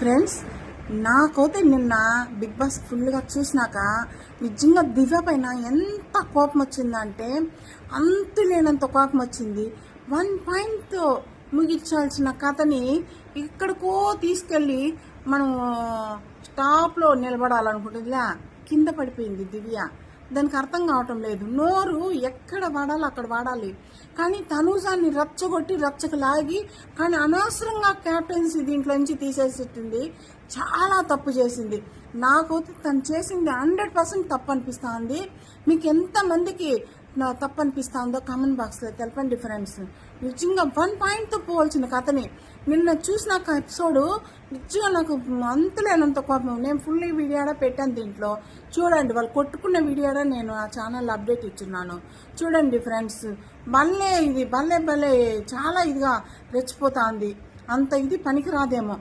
Friends. నాకైతే నిన్న big boss ఫుల్గా చూసినాక నిజంగా దివ్య పైన ఎంత కోపం వచ్చిందంటే అంతు లేనంత కోపం వచ్చింది. వన్ పాయింట్తో ముగించాల్సిన కథని ఎక్కడికో తీసుకెళ్ళి మనం స్టాప్లో నిలబడాలనుకుంటుందిలా. కింద పడిపోయింది దివ్య. దానికి అర్థం కావటం లేదు. నోరు ఎక్కడ వాడాలో అక్కడ వాడాలి. కానీ తనూజాన్ని రచ్చగొట్టి రచ్చకు లాగి కానీ అనవసరంగా క్యాప్టెన్సీ దీంట్లోంచి తీసేసింది. చాలా తప్పు చేసింది. నాకైతే తను చేసింది హండ్రెడ్ పర్సెంట్ తప్పు అనిపిస్తుంది. మీకు ఎంతమందికి నా తప్పు అనిపిస్తుందో కామెంట్ బాక్స్లో తెలపండి ఫ్రెండ్స్. నిజంగా వన్ పాయింట్తో పోవాల్సిన కథని. నిన్న చూసినాక ఎపిసోడ్ నిజంగా నాకు అంతులేనంత కోపం. నేను ఫుల్ వీడియోడా పెట్టాను దీంట్లో. చూడండి వాళ్ళు కొట్టుకున్న వీడియోడా నేను ఆ ఛానల్ అప్డేట్ ఇచ్చున్నాను. చూడండి ఫ్రెండ్స్ భలే ఇది భలే భలే చాలా ఇదిగా రెచ్చిపోతుంది. అంత ఇది పనికిరాదేమో.